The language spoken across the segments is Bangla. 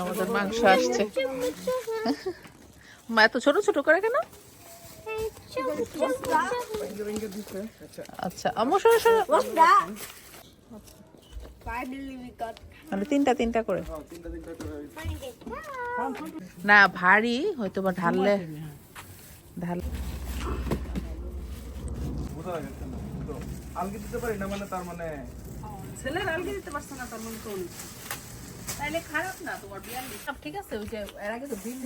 আমাদের মাংস আসছে। মা, এত ছোট ছোট করে কেন? আচ্ছা আমার সরে সরে। করে। না, ভারী, হয়তো বা ঢাললে ঢাল আলগি দিতে পারি না মানে তার মানে ছেলের আলগি দিতে পারছে না, তার মানে তো তাইলে খারাপ না তোমার বিয়াল্লিশ সব ঠিক আছে ওই যে এর আগে তো বিল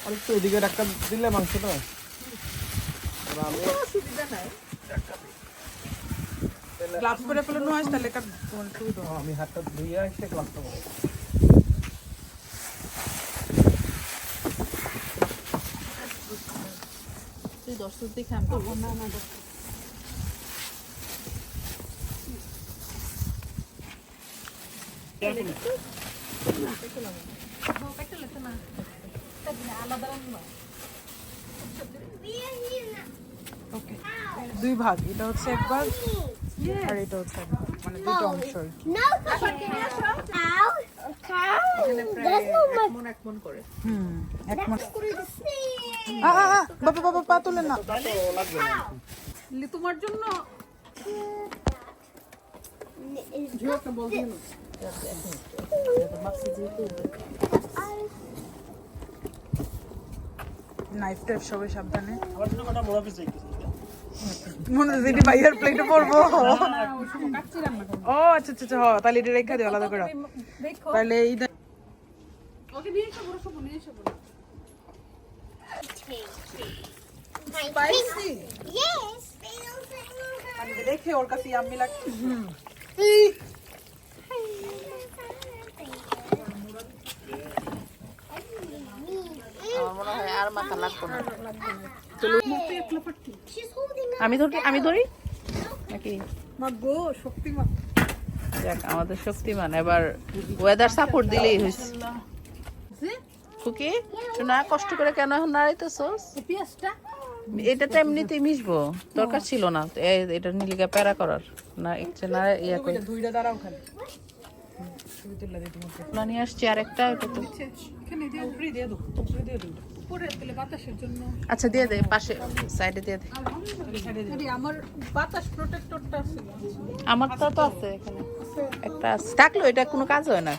আর একটু এদিকে একটা দিলে মাংসটা। গ্লাভস পরে নয় তাহলে হ্যাঁ, আমি হাতটা ধুইয়া এসে ক্লাসটা করব তুই দর্শক দেখে আমি করব না না ওকে। দুই ভাগ এটা হচ্ছে এক ভাগ আর এটা হচ্ছে এক ভাগ মানে দুটো অংশ আর কি। No, cow. Cow. That's not my এক মন। বাবা বাবা পা না লি- তোমার জন্য। নাইফ টাইফ সবাই সাবধানে। মনে হচ্ছে এটি ভাইয়ার প্লেটে পড়ব ও আচ্ছা আচ্ছা আচ্ছা হ, তাহলে এটা রেখা দিও আলাদা করে। তাহলে এই দে- ওকে নিয়ে এসো বড় সব নিয়ে এসো বড় দেখে ওর কাছে ইয়াম্মি লাগছে। আমি ধরি আমি ধরি? নাকি? মা গো শক্তিমান। যাক আমাদের শক্তিমান। এবার ওয়েদার সাপোর্ট দিলেই হয়েছে। খুকি শোনা কষ্ট করে কেন এখন নাড়াইতেছস পেঁয়াজটা? এটা তো এমনিতেই মিশবো। দরকার ছিল না। এটা নিলিকা প্যারা করার। না ইচ্ছে না ইয়া করে। দুইটা দাঁড়াও খালি। নিয়ে আসছি আর একটা এটা তো। আচ্ছা দিয়ে দে পাশে সাইডে দিয়ে দে। আমার আছে। তো আছে এখানে। একটা আছে। থাকল এটা কোনো কাজ হয় না।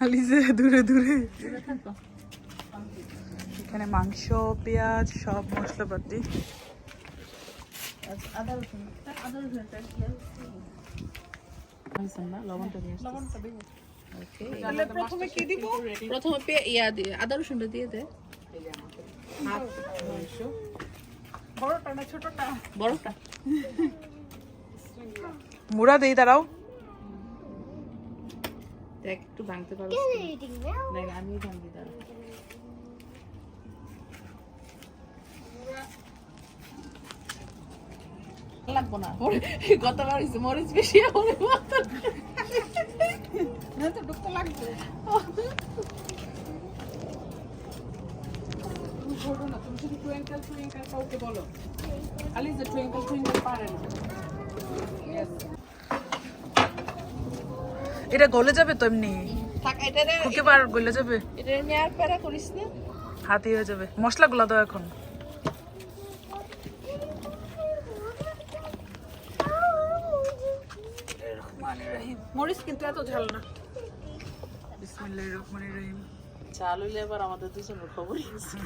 যে দূরে দূরে। এখানে মাংস পেঁয়াজ সব মশলাপাতি। আদা রসুন আদা রসুনটা লবণটা দিয়ে লবণটা দেবো Okay. তাহলে প্রথমে কি দিব? প্রথমে পে- ইয়া দিয়ে আদা রসুনটা দিয়ে দে। বড়টা না ছোটটা? বড়টা। মুড়া দেই দাঁড়াও। দেখ একটু ভাঙতে পারো দেখ আমি ভাঙি দাঁড়া লাগবো না গতবার হয়েছে মরিচ বেশি তো লাগবে। ছোটো না তুমি শুধু টুয়েঙ্কেল টুয়েঙ্কেল কাউকে বলো। খালি যে টুয়েঙ্কেল টুয়েঙ্কেল পারে না. এটা গলে যাবে তো এমনি? খুকে গলে যাবে? হাতি হয়ে যাবে। মশলা গুলা দাও এখন। মরিচ কিন্তু এত ঝাল না। বিসমিল্লাহির রহমানির রহিম। চাল হইলে এবার আমাদের দুজনের খবরই আছে।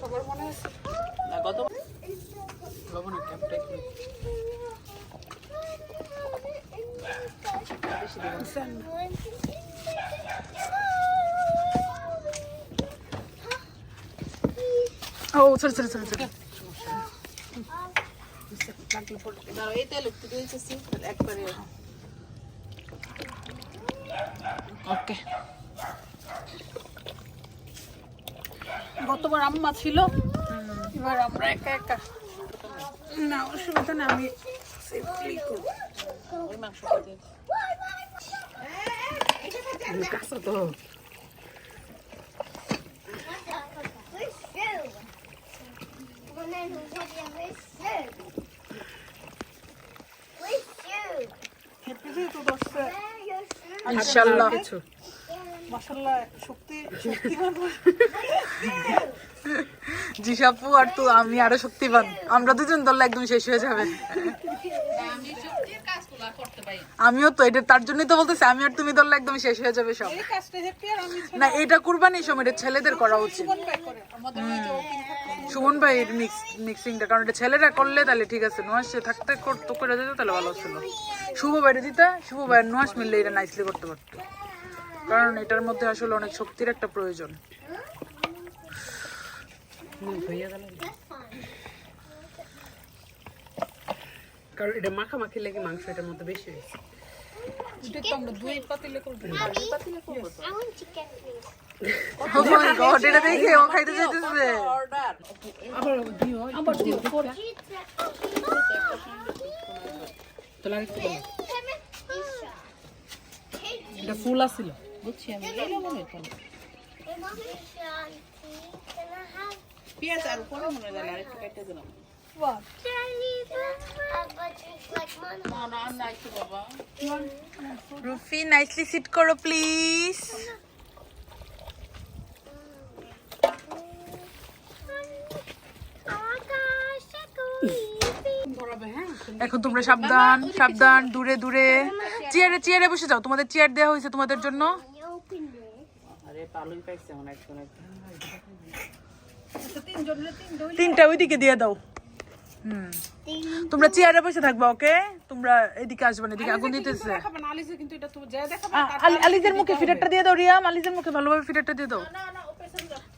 সবার মনে আছে না গত লবণের ট্যাপটা একটু ও সরি সরি সরি ওকে। গতবার আম্মা ছিল এবার আমরা একা একা। না অসুবিধা না আমি সেফলি করব। ইনশাল্লাহ কিছু শক্তি শক্তিমান। জিসাপু আর তো আমি আরও শক্তিবান আমরা দুজন ধরলে একদম শেষ হয়ে যাবে। আমিও তো এটা তার জন্যই তো বলতেছি আমি আর তুমি ধরলে একদম শেষ হয়ে যাবে সব। এই কাজটা হ্যাপি আর আমি না এটা কুরবানি সময় এটা ছেলেদের করা উচিত। সুমন ভাই মিক্স মিক্সিংটা কারণ এটা ছেলেরা করলে তাহলে ঠিক আছে নোয়াস সে থাকতে করতো করে দিত তাহলে ভালো ছিল শুভ বাইরে দিতে শুভ ভাইয়ের নোয়াস মিললে এটা নাইসলি করতে পারতো। কারণ এটার মধ্যে আসলে অনেক শক্তির একটা প্রয়োজন। হইয়া গেল। কারণ এটা মাখামাখি লেগে মাংস এটার মধ্যে বেশি হয়েছে। ফুল আছিল। বুঝছি আমি। পেঁয়াজ আর উপরে মনে হয় আরেকটু কেটে দিলাম। রুফি নাইসলি সিট করো প্লিজ এখন তোমরা সাবধান সাবধান দূরে দূরে। চেয়ারে চেয়ারে বসে যাও। তোমাদের চেয়ার দেওয়া হয়েছে তোমাদের জন্য। তিনটা ওইদিকে দিয়ে দাও। হুম। তোমরা চেয়ারে বসে থাকবা ওকে? তোমরা এদিকে আসবে না এদিকে আগুন দিতেছে। আলিজের মুখে ফিটারটা দিয়ে দাও রিয়াম আলিজের মুখে ভালোভাবে ফিটারটা দিয়ে দাও।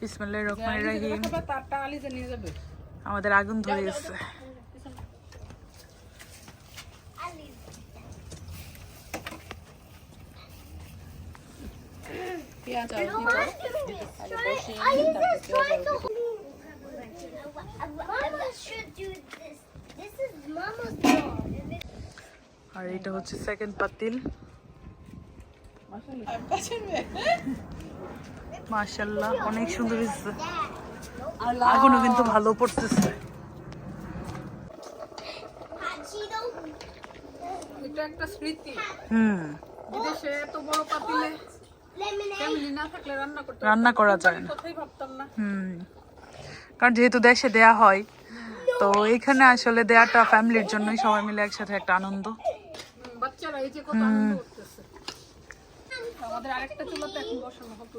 বিসমিল্লাহির রহমানির রহিম। আমাদের আগুন ধরে গেছে পেঁয়াজ আর এটা হচ্ছে সেকেন্ড পাতিল। মাশাল্লাহ অনেক সুন্দর হয়েছে আগুনও কিন্তু ভালো পড়তেছে। এটা একটা স্মৃতি। হুম। বিদেশে এত বড় পাতিলে Lemonade. ফ্যামিলি না থাকলে রান্না করা যায় না। হুম। কারণ যেহেতু দেশে দেয়া হয় তো এখানে আসলে দেয়াটা ফ্যামিলির জন্যই সবাই মিলে একসাথে একটা আনন্দ। বাচ্চারা এই যে কত আনন্দ করতেছে। আমাদের আরেকটা চুলাতে এখন বসানো হবে